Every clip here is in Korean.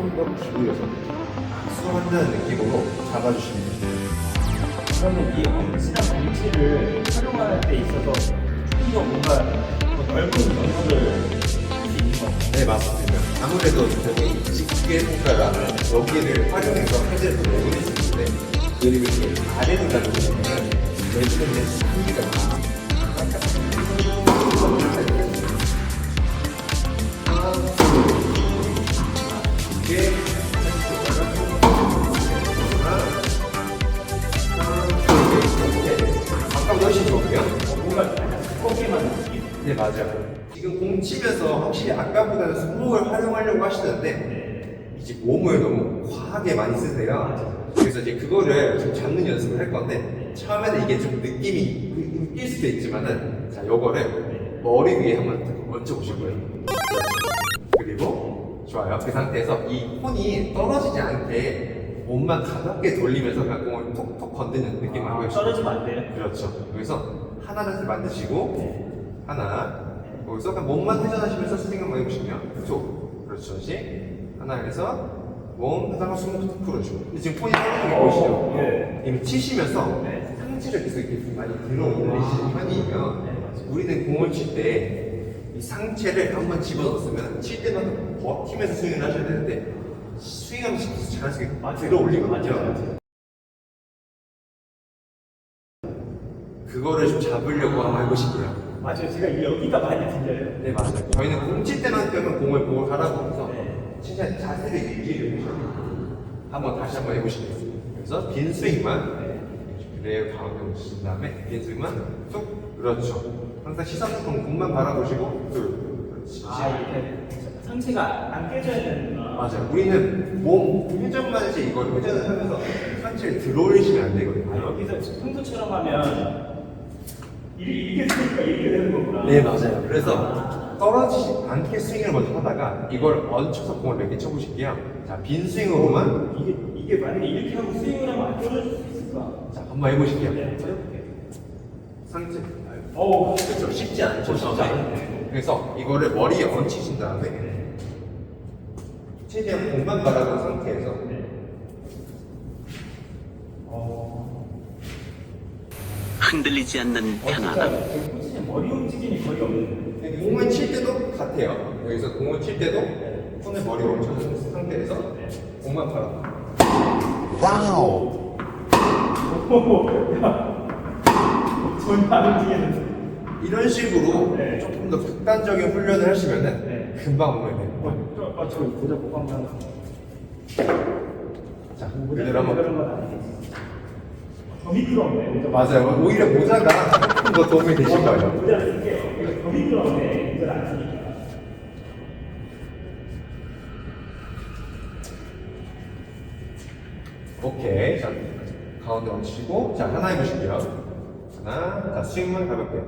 조금 더 기울여서 악수한다는 느낌으로 잡아주시면 됩니다. 그러면 이 엄지랑 공치를 활용할 때 있어서 좀더 뭔가 더 넓은 같아요. 네, 맞습니다. 아무래도 저기 직계 손가락 여기를 활용해서 내보낼 수 있는데 그리고 이렇게 아래로 잡으시면 내주는 데 한계가 있습 두껍게만 느낌? 네 맞아요. 지금 공 치면서 확실히 아까보다는 손목을 활용하려고 하시는데 네. 이제 몸을 너무 과하게 많이 쓰세요. 그래서 이제 그거를 좀 잡는 연습을 할 건데 처음에는 이게 좀 느낌이 그- 웃길 수도 있지만은 자 요거를 머리 위에 한번 얹어 보실 거예요. 그리고 좋아요. 그 상태에서 이 폰이 떨어지지 않게 몸만 가볍게 돌리면서 그냥 공을 톡톡 건드는 느낌을 하고 계시죠. 떨어지면 안 돼요? 그렇죠. 여기서 하나를 만드시고 네. 하나 거기서 그냥 몸만 회전하시면서 스윙 한번 해보시면 쪽 그렇죠 다시 하나 해서 몸 하다가 숨 풀어주고 근데 지금 폰이 떨어지는 거 보이시죠? 네. 이미 치시면서 네. 상체를 계속 이렇게 좀 많이 들어 올리시는 편이면 네. 우리는 공을 칠 때 이 상체를 한번 집어넣었으면 칠 때마다 버티면서 스윙을 하셔야 되는데 스윙하면서 자연스럽게 맞아요. 들어 올리거든요 그거를 좀 잡으려고 한번 해보실게요 맞아요. 제가 이 여기가 많이 들려요. 네 맞아요. 저희는 공칠 때만큼은 공을 보고 하라고 네. 해서 진짜 자세를 유지를 해주셔요. 한번 다시 한번 해보시겠습니다. 그래서 빈 스윙만 네. 그래요 가운데 오신 다음에 빈 스윙만 쭉 그렇죠. 항상 시선 공 공만 바라보시고 둘 그렇지. 아, 이렇게 상체가 안 깨져야 되는구나. 맞아요. 우리는 몸 회전만 이제 이걸 회전을 하면서 상체를 들어 올리시면 안 아, 되거든요. 여기서 평소처럼 하면 이게, 이게 되니까 이렇게 되는 거구나. 네 맞아요. 그래서 떨어지지 않게 스윙을 먼저 하다가 이걸 얹혀서 공을 몇 개 쳐보실게요. 자빈 스윙으로만 이게, 이게 만약에 이렇게 하고 스윙을 하면 안 떨어질 수 있을까? 자 한번 해보실게요. 네, 해볼게요. 상체 어우, 그렇죠 쉽지 않죠 쉽지 처음에. 않네. 그래서 이거를 머리에 얹히신 다음에 최대한 공간 바라본 상태에서 네. 어. 흔들리지 않는 편안함. 머리 움직임이 거의 없는데. 공을 칠 때도 같아요. 여기서 공을 칠 때도 손에 머리 얹혀진 상태에서 공만 바라봐. 와우. 전혀 안 움직이는데. 이런 식으로 네. 조금 더 극단적인 훈련을 하시면은 네. 금방 오면 돼요. 어, 저, 어, 저 보자 보고 한번. 자, 그대로 한번. 그런 건 아니겠지. 더. 모자. 맞아요. 오히려 모자가 더 도움이 되실 거예요. 모자를 쓸게요. 이거 더 미끄럽네. 모자를 안 쓰니까. 오케이. 자, 가운데 얹히고, 자, 하나 해보실게요. 하나, 자, 스윙만 가볍게.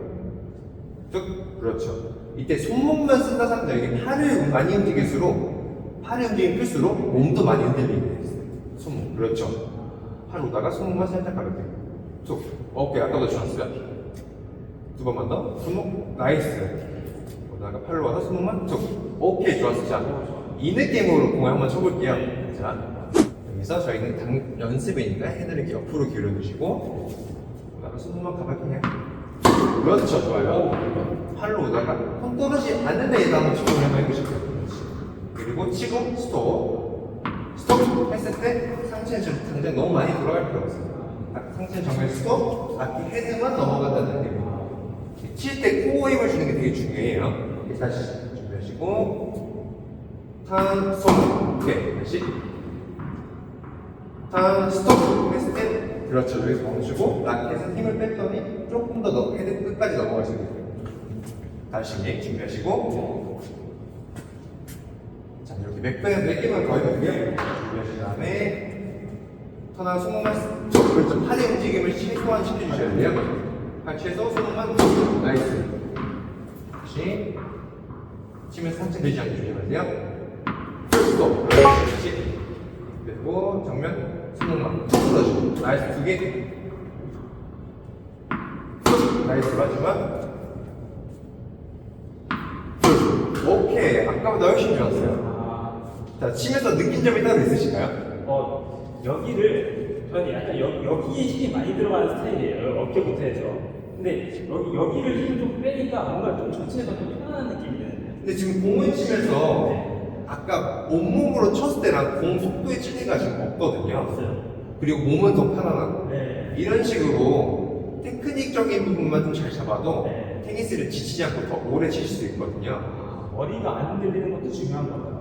쭉, 그렇죠. 이때 손목만 쓴다 사람들, 이게 팔을 많이 움직일수록, 팔의 움직임이 클수록 몸도 많이 흔들리게 돼 있어요. 손목, 그렇죠. 팔 오다가 손목만 살짝 가볍게. 쭉, 오케이. 아까보다 좋았어요. 두 번만 더. 손목, 나이스. 오다가 팔로 와서 손목만 쭉. 오케이, 좋았어. 자, 이 느낌으로 공을 한번 쳐볼게요. 자, 여기서 저희는 당, 연습이니까 헤드를 이렇게 옆으로 기울여 주시고, 오다가 손목만 가볍게 해요. 그렇죠, 좋아요. 팔로 오다가 손 떨어지지 않는 데에다 한번 해보실게요. 그렇지. 그리고 치고 스톱. 스톱 했을 때 상체는 좀 당장 너무 많이 돌아갈 필요 없어요. 딱 상체는 정면 스톱, 앞뒤 헤드만 넘어간다는 느낌. 칠때 코어 힘을 주는 게 되게 중요해요. 이렇게 다시 준비하시고, 턴, 손. 오케이, 다시. 턴, 스톱 했을 때, 그렇죠. 여기서 멈추고, 라켓에 힘을 뺐더니 조금 더 넘, 헤드 끝까지 넘어갈 수 있게요 다시 준비하시고, 자, 이렇게 몇 개, 몇 개만 더 해볼게요. 준비하신 다음에, 턴한 손목만, 그렇죠. 팔의 움직임을 최소한 시켜주셔야 돼요. 팔 최소, 손목만, 나이스. 다시, 치면 상체 되지 않게 조심해야 돼요. 스톱. 그렇지. 그리고 정면, 손목만, 풀어주고. 나이스 두 개. 나이스 마지막. 오케이. 아까보다 훨씬 좋았어요. 아, 자, 치면서 느낀 점이 따로 있으신가요? 어, 여기를 저는 약간 여, 여기에 힘이 많이 들어가는 스타일이에요. 어깨부터 해서. 근데 여기, 여기를 힘을 좀 빼니까 뭔가 좀 전체가 좀 편안한 느낌이 드는데요. 근데 지금 공을 치면서 아까 온몸으로 쳤을 때랑 공 속도의 차이가 지금 없거든요. 없어요. 그리고 몸은 더 편안하고 네. 이런 식으로 테크닉적인 부분만 좀 잘 잡아도 네. 테니스를 지치지 않고 더 오래 칠 수 있거든요. 머리가 안 흔들리는 것도 중요한가 봐요.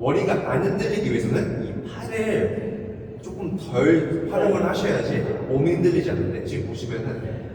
머리가 안 흔들리기 위해서는 이 팔을 조금 덜 활용을 하셔야지 몸이 흔들리지 않는데 지금 보시면은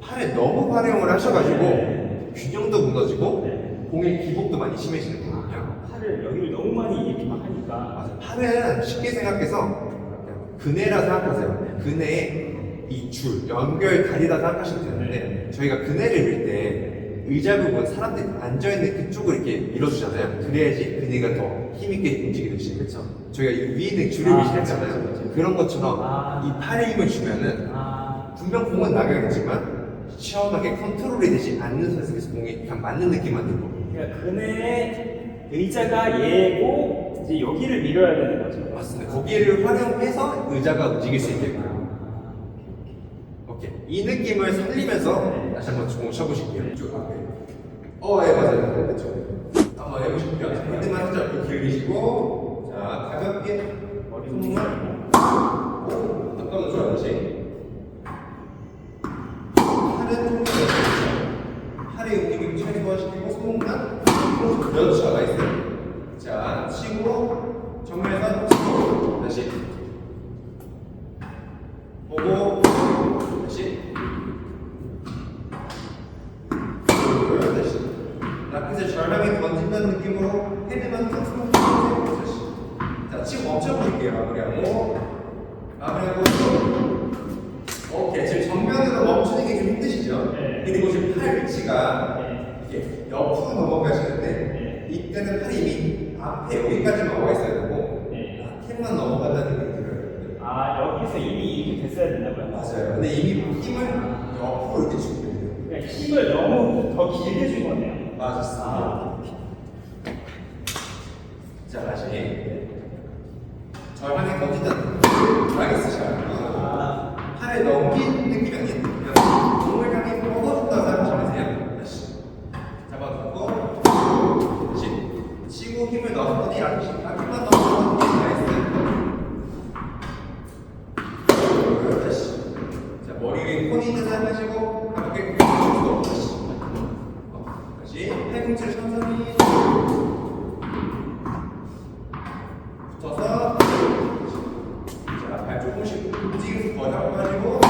팔에 너무 활용을 하셔가지고 네. 균형도 무너지고 네. 공의 기복도 많이 심해지는 거거든요. 팔을 여기를 너무 많이 이렇게 막 하니까. 맞아. 팔은 쉽게 생각해서 그네라 생각하세요. 그네에 이 줄, 연결 다리다 생각하시면 되는데 저희가 그네를 밀때 의자 부분 사람들이 앉아있는 그쪽을 이렇게 밀어주잖아요. 그래야지 그네가 더 힘있게 움직이듯이. 그렇죠. 저희가 이 위에 있는 줄을 아. 그렇죠, 그렇죠. 그런 것처럼 아. 이 팔에 힘을 주면은 아, 분명 공은 나가겠지만 시원하게 컨트롤이 되지 않는 선에서 공이 그냥 맞는 느낌만 들고 그러니까 그네 의자가 얘고 이제 여기를 밀어야 되는 거죠. 맞습니다. 거기를 활용해서 의자가 움직일 수 있게끔. 이 느낌을 살리면서 다시 한번 좀 쳐보실게요. 쭉 앞에. 어, 예, 맞아요. 그렇죠. 한번 해보실게요. 핸드만 살짝 길리시고, 자, 가볍게 머리 손을 잠깐만 줘, 다시. 팔은 통을 팔의 움직임 최소화시키고, 손만 그렇죠, 나이스. 자, 치고, 정면에서 치고, 다시. 보고, 다시. 보고, 다시. 라켓을 절망에 던진다는 느낌으로 헤드만 탁 다시. 자, 치고 멈춰볼게요. 마무리하고. 마무리하고. 오케이. 지금 정면으로 멈추는 게 좀 힘드시죠? 네. 그리고 지금 팔 위치가 네. 이게 옆으로 넘어가시는데 네. 이때는 팔이 이미 앞에 여기까지만 와 있어야 되고 네. 라켓만 넘어간다는 느낌이 들어요. 아 여기서 이미 이렇게 됐어야 된다고요? 맞아요. 근데 이미 힘을 옆으로 이렇게 주고 있어요. 그러니까 힘을 너무 더 길게 준 거네요. 맞았습니다. 아, 자 다시 절반에 던진다는 나이스 샷. 아, 팔에 넘긴 느낌이 아니에요. 그냥 공을 향해 뻗어준다 생각하시면 돼요. 다시 잡아두고 다시 치고 힘을 넣었더니 라켓 라켓만 넣었더니 나이스. 다시. 자, 머리 위에 콘 있는 사람 하시고, 가볍게 펴주고, 다시. 어, 다시. 팔꿈치를 천천히. 붙어서. 자, 발 조금씩 움직여서 더잡아가지고.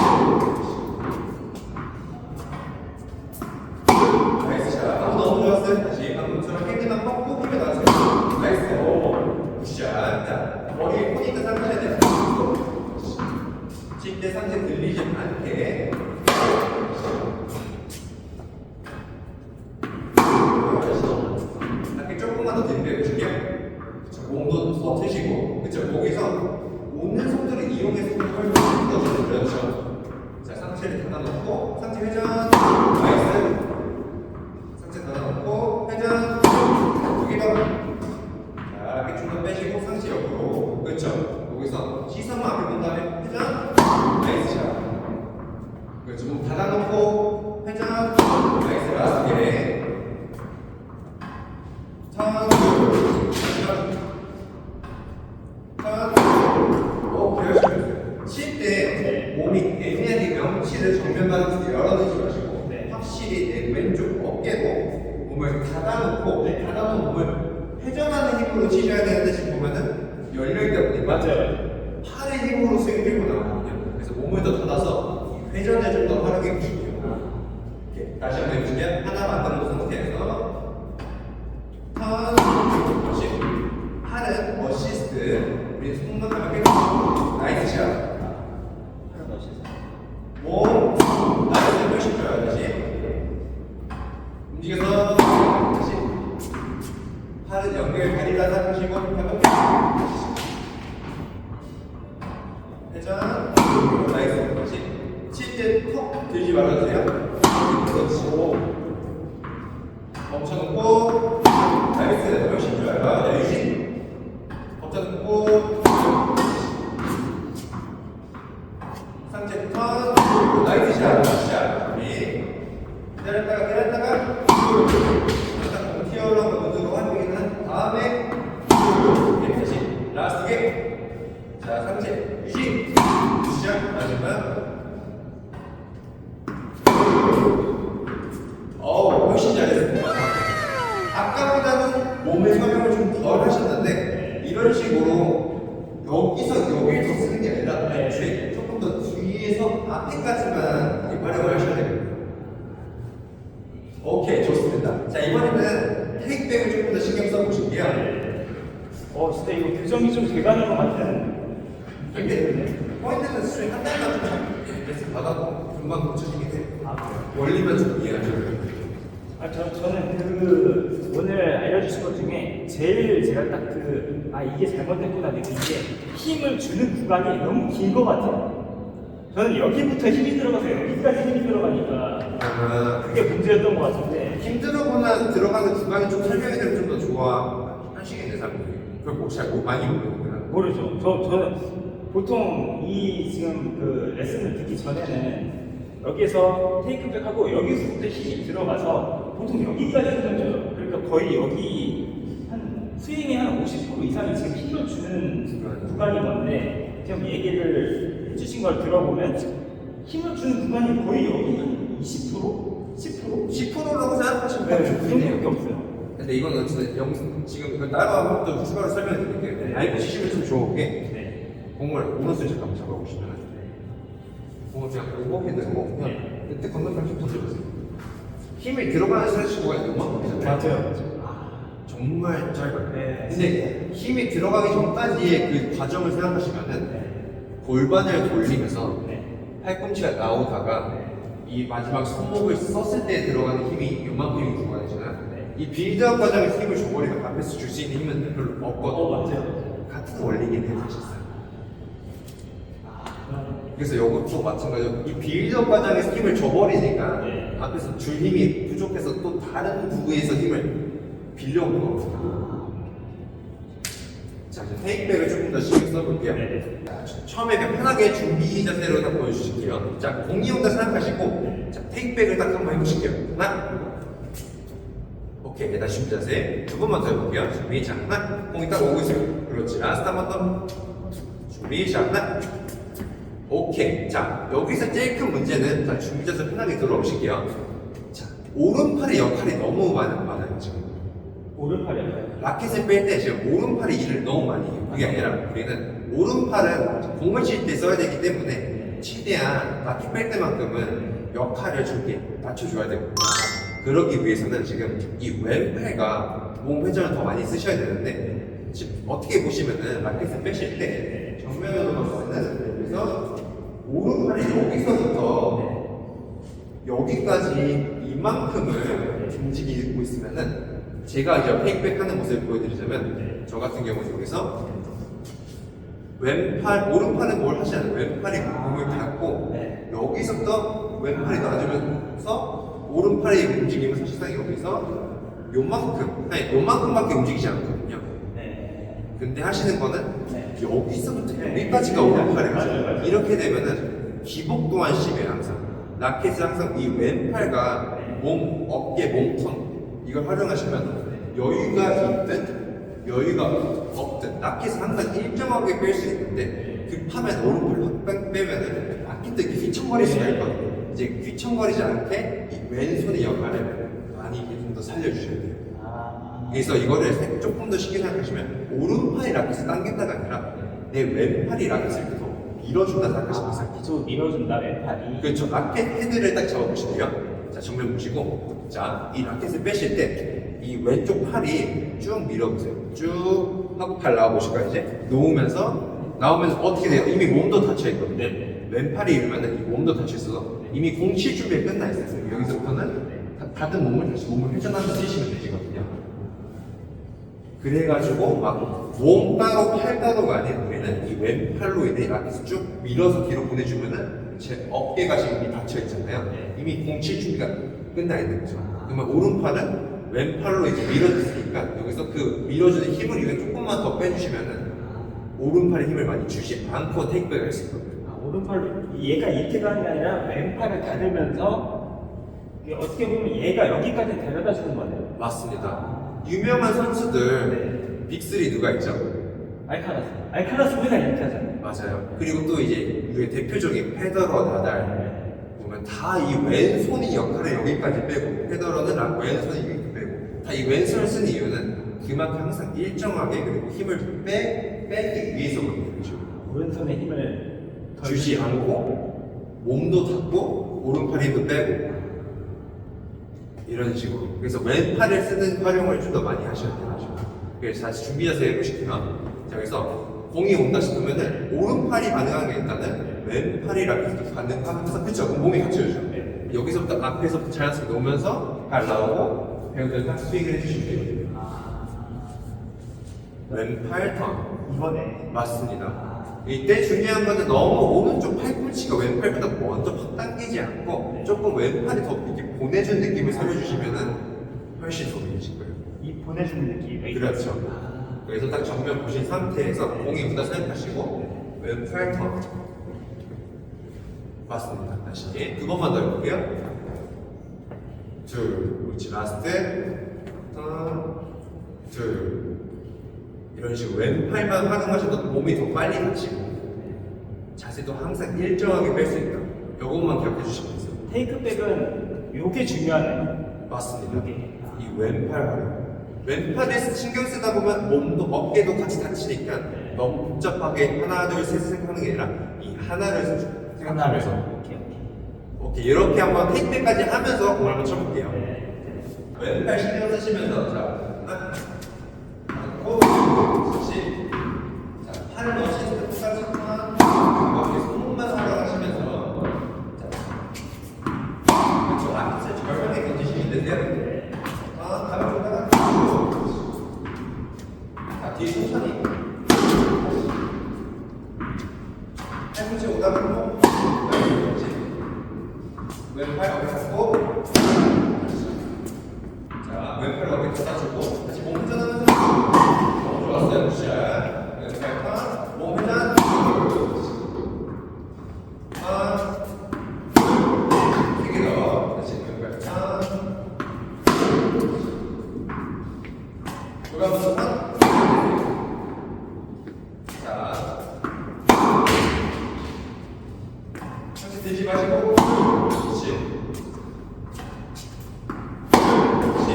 나이스 샷. 방금 너무 좋았어요. 다시. 방금처럼 헤드만 뻗고 힘을 넣었어요. 나이스. 오. 굿샷. 자, 머리에 콘 있는 사람 하셔야 돼요. 칠때 상체 들리지 않게 이렇게 조금만 더 들이대고 주세요 그쵸, 몸도 더 트시고 그쵸, 거기서 오는 속도를 이용해서 헐 넣어주는 그렇죠 자, 상체를 닫아 놓고 상체 회전 나이스 상체 닫아 놓고 회전 두개 더. 자, 이렇게 중간 빼시고 상체 옆으로. 그렇죠. 여기서 시선만 앞에 본 다음에 회전. 나이스 샷. 그렇죠. 몸 닫아놓고 회전. 나이스 라스트 개. 턴. 회전. 턴. 오, 배우시면 칠때 몸이 애매하게 명치를 정면 방향으로 열어두지 마시고 네. 확실히 내 왼쪽 어깨로 몸을 닫아놓고 닫아놓은 몸을 회전하는 힘으로 치셔야 되는데 지금 보면은 열려있다 보니까 맞아요. 팔의 힘으로 스윙 들고 나오거든요 그래서 몸을 더 회전을 좀더 활용해 주시고요 이렇게 다시 한번 해주시면 하나 만든 어쨌든 꼭 자 이번에는 테이크백을 조금 더 신경 써보실게요 어, 진짜 이거 교정이 좀 돼가는 것 같은. 근데 포인트는 수준이 한 달만 좀 레슨 받아도 금방 고쳐지게 돼요 아, 그래요? 원리만 좀 돼요 아, 저, 저는 그 오늘 알려주신 것 중에 제일 제가 딱 그, 아, 이게 잘못됐구나 느낀 게 힘을 주는 구간이 너무 긴 것 같아요. 저는 여기부터 힘이 들어가서 여기까지 힘이 들어가니까 아, 그게 문제였던 것 같은데. 힘들어보나 들어가는 구간이 좀 설명이 되면 좀 더 좋아 하시겠네 사람들이 그걸 뭐잘못 많이 모르니까 모르죠. 저, 저는 보통 이 지금 그 레슨을 듣기 전에는 여기에서 테이크백 하고 여기서부터 힘이 들어가서 보통 여기까지 줘요. 그러니까 거의 여기 한 스윙의 한 50% 이상이 지금 힘을 주는 구간인 건데 지금 얘기를 해주신 걸 들어보면 힘을 주는 구간이 거의 여기 한 20%? 10%? 10%라고 생각하시면 네, 좀그 정도밖에 없어요. 근데 이거는 진짜 영상 지금 이거 따로 한번 또 추가로 설명해 드릴게요 네. 알고 치시면 좀 좋은 게 네. 공을 오른손 잠깐 잡아보시면 공을 그냥 보고 헤드고 그냥 네. 그때 건너편 좀 던져보세요 힘이 들어가는 스트레치가 이만큼이잖아요 맞아요. 정말 짧아요 네. 근데 힘이 들어가기 전까지의 그 과정을 생각하시면은 네. 골반을 돌리면서 네. 팔꿈치가 나오다가 이 마지막 손목을 썼을 때 들어가는 힘이 요만큼 힘이 들어가잖아요. 네. 이 빌드업 과정에서 힘을 줘버리면 앞에서 줄 수 있는 힘은 별로 없거든요. 어, 맞아요. 같은 원리긴 해요, 사실상. 아, 그래서 이것도 마찬가지로 이 빌드업 과정에서 힘을 줘버리니까 네. 앞에서 줄 힘이 부족해서 또 다른 부위에서 힘을 빌려오는 거거든요. 자, 이제 테이크백을 조금 더 신경 써볼게요. 네. 자, 처음에 그냥 편하게 준비 자세로 딱 보여주실게요. 자, 공이온다 생각하시고, 자, 테이크백을 딱 한번 해보실게요. 하나, 오케이, 다시 준비 자세. 두 번만 더 해볼게요. 준비, 자, 하나, 공이 딱 오고 있어요. 그렇지, 라스트 한 번 더. 준비, 자, 하나. 오케이. 자, 여기서 제일 큰 문제는, 자, 준비 자세 편하게 들어오실게요. 자, 오른팔의 역할이 너무 많아요, 많아요, 지금. 오른팔이요. 라켓을 뺄 때 지금 오른팔이 일을 너무 많이 해요. 그게 아니라 우리는 오른팔은 공을 칠 때 써야 되기 때문에 최대한 라켓 뺄 때만큼은 역할을 줄게 낮춰줘야 되고 그러기 위해서는 지금 이 왼팔과 몸 회전을 더 많이 쓰셔야 되는데 지금 어떻게 보시면은 라켓을 빼실 때 정면으로 때는 여기서 오른팔이 여기서부터 여기까지 이만큼을 움직이고 있으면은 제가 이제 페이크백 하는 모습을 보여드리자면 저 같은 경우는 여기서 왼팔, 오른팔은 뭘 하시냐면 왼팔이 몸을 닫고 네. 여기서부터 왼팔이 놔주면서 오른팔이 움직이면 사실상 여기서 요만큼, 아니 요만큼밖에 움직이지 않거든요. 네. 근데 하시는 거는 네. 여기서부터 네. 여기까지가. 맞아요, 맞아요. 이렇게 되면은 기복 또한 심해요 항상. 라켓은 항상 이 왼팔과 네. 몸, 어깨, 몸통 이걸 활용하시면 여유가 있든 여유가 없든 라켓은 항상 일정하게 뺄 수 있는데 급하면 오른팔 확 빼- 빼면은 라켓도 이렇게 휘청거릴 수가 네. 있거든요. 이제 휘청거리지 않게 이 왼손의 역할을 많이 좀 더 살려주셔야 돼요. 아. 그래서 이거를 생- 조금 더 쉽게 생각하시면 오른팔이 라켓을 당긴다가 아니라 내 왼팔이 라켓을 더 밀어준다 생각하시면 돼요. 아, 이쪽 밀어준다 왼팔이. 그렇죠. 라켓 헤드를 딱 잡아보실게요. 자, 정면 보시고. 자, 이 라켓을 빼실 때 이 왼쪽 팔이 쭉 밀어보세요. 쭉 하고 팔 나와보실까요, 이제? 놓으면서, 나오면 어떻게 돼요? 이미 몸도 닫혀있거든요. 네. 왼팔이 이러면은 이 몸도 닫혀있어서 이미 공칠 준비가 끝나 있어요. 여기서부터는 다- 닫은 몸을 다시 몸을 회전하면서 쓰시면 되시거든요. 그래가지고 막 몸 따로 팔 따로가 아닌 우리는 이 왼팔로 인해 라켓을 쭉 밀어서 뒤로 보내주면은 제 어깨가 지금 이미 닫혀 있잖아요. 네. 이미 공칠 준비가 끝나 있는 거죠. 그러면 오른팔은 왼팔로 이제 밀어줬으니까 여기서 그 밀어주는 힘을 이용해 조금만 더 빼주시면은 오른팔에 힘을 많이 주지 않고 테이크백을 할 수 있거든요. 아, 오른팔 얘가 이렇게 가는 게 아니라 왼팔을 이게 어떻게 보면 얘가 여기까지 데려다 주는 거네요. 맞습니다. 유명한 선수들 빅3 누가 있죠? 알카라스. 알카라스 우리가 이렇게 하잖아요. 맞아요. 그리고 또 이제 우리의 대표적인 페더러, 나달. 보면 다 이 왼손이 역할을 여기까지 빼고 페더러는 아- 왼손이 여기 빼고. 다 이 왼손을 쓰는 이유는 그만큼 항상 일정하게 그리고 힘을 빼 빼기 위해서 그런 거죠. 오른손에 힘을 덜 주지 않고 몸도 닫고 오른팔 힘도 빼고. 이런 식으로. 그래서 왼팔을 쓰는 활용을 좀 더 많이 하셔야 돼요. 그래서 다시 준비 자세 해보실게요. 자 그래서 공이 온다 싶으면은 오른팔이 가능한 게 일단은 이렇게 가능하면서 그쵸 그럼 몸이 갖춰져죠 네. 여기서부터 앞에서부터 자연스럽게 오면서 발 나오고 배우들 딱 스윙을 해주시면 돼요 왼팔 턴 이번에 맞습니다. 이때 중요한 거는 너무 오른쪽 팔꿈치가 왼팔보다 먼저 확 당기지 않고 조금 왼팔이 더 이렇게 보내준 느낌을 살려주시면은 훨씬 되실 거예요. 이 보내주는 느낌. 그렇죠. 그래서 딱 정면 보신 상태에서 공이 온다 생각하시고 왼팔 턴 맞습니다. 다시 두 번만 더 해볼게요. 둘, 그렇지. 라스트 턴, 둘 이런 식으로 왼팔만 활용하셔도 몸이 더 빨리 다치고 자세도 항상 일정하게 뺄 수 있다. 요것만 기억해 주시면 되세요. 테이크백은 요게 중요하네요. 맞습니다. 요게. 이 왼팔 활용. 왼팔에 신경 쓰다 보면 몸도 어깨도 같이 다치니까 너무 복잡하게 하나 둘 셋 생각하는 게 아니라 이 하나를 생각하면서 오케이, 오케이. 오케이 이렇게 한번 택배까지 하면서 공을 한번 쳐볼게요. 네. 왼팔 신경 쓰시면서 자 하나 하고 그렇지 자 팔을 넣으실 때 똑같이 하나 이렇게 손목만 활용하시면서 자 그렇죠 앞에서 절반에 던지시면 되세요 아 다음 손가락 자 뒤에 천천히 팔꿈치 오다 보고 그렇지 왼팔 어깨 잡고 자, 왼팔 어깨 닫아주고 다시 몸 회전하면서 너무 좋았어요, 굿샷 왼팔 턴, 몸 회전 턴 세개 더, 다시 왼팔 턴 돌아가면서 턴 자, 다시 들지 마시고 그렇지 그렇지.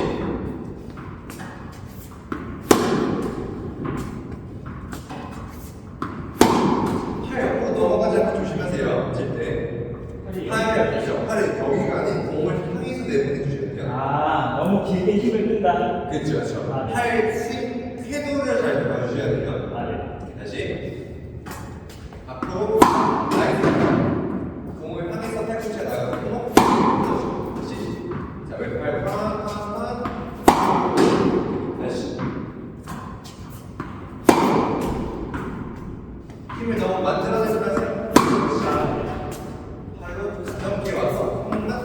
팔 옆으로 넘어가지 않고 조심하세요. 칠 때. 팔이 팔을 그렇죠. 팔을 여기가 아닌 공을 향해서 내보내 주셔야 돼요. 아, 너무 길게 힘을 끈다. 그렇죠, 그렇죠. 아, 네. 팔 스윙 태도를 잘 잡아주셔야 돼요. 아, 네. 다시 앞으로 나이스. 공을 향해서 팔꿈치가 나가고 다시. 자 왼팔 팡팡팡 다시. 힘을 너무 만들어내지 마세요. 자, 팔로 가볍게 와서 홈런.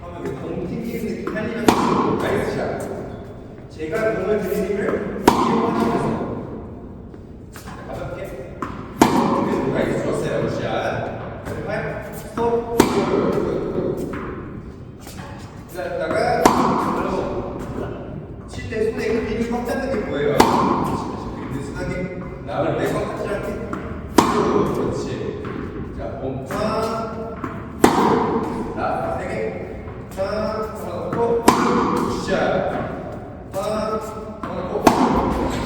하면 공 튕기는 느낌 살리면서 나이스 샷. 제가 공을 드린 힘을 이용하시면서 자, 가볍게. 나이스 좋았어요. 샷. 왼팔 스톱. 기다렸다가 들어서 칠때 손에 그 힘을 꽉 잡는 게 뭐예요? 느슨하게 나를 내가 같이 할게 그렇지 자 몸판 나 세게 판 잡아놓고 굿샷 판 잡아놓고 그렇지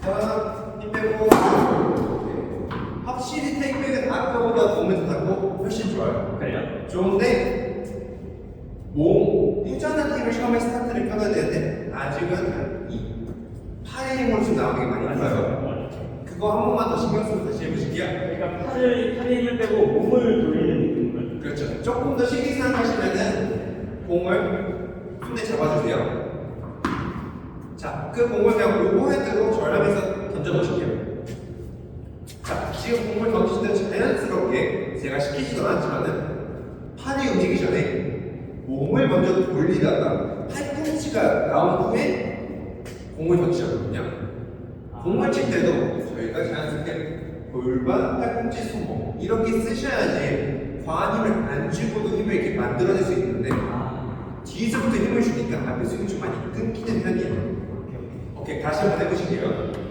판힘 빼고 오케이. 확실히 테이크백은 아까보다 몸을 닫고 훨씬 좋아요 그래요? 좋은데 몸 유전한 힘을 처음에 스타트를 켜야 되는데 아직은 이 팔의 힘으로 좀 나오는 게 많이 있어요. 그거 한 번만 더 신경 쓰고 다시 해보실게요. 그러니까 팔을, 힘을 빼고 몸을 돌리는 느낌을. 그렇죠. 조금 더 쉽게 생각하시면은 공을 손에 잡아주세요. 자, 그 공을 그냥 오버헤드로 절하면서 던져보실게요. 자, 지금 공을 던지실 때 자연스럽게 제가 시키지도 않지만은 팔이 움직이기 전에 몸을 먼저 돌리다가 팔꿈치가 나온 후에 공을 던지셨거든요. 공을 칠 때도 저희가 자연스럽게 골반, 팔꿈치, 손목 이렇게 쓰셔야지 과한 힘을 안 주고도 힘을 이렇게 만들어낼 수 있는데 아, 뒤에서부터 힘을 주니까 앞에서 힘이 좀 많이 끊기는 편이에요. 오케이, 다시 한번 해보실게요.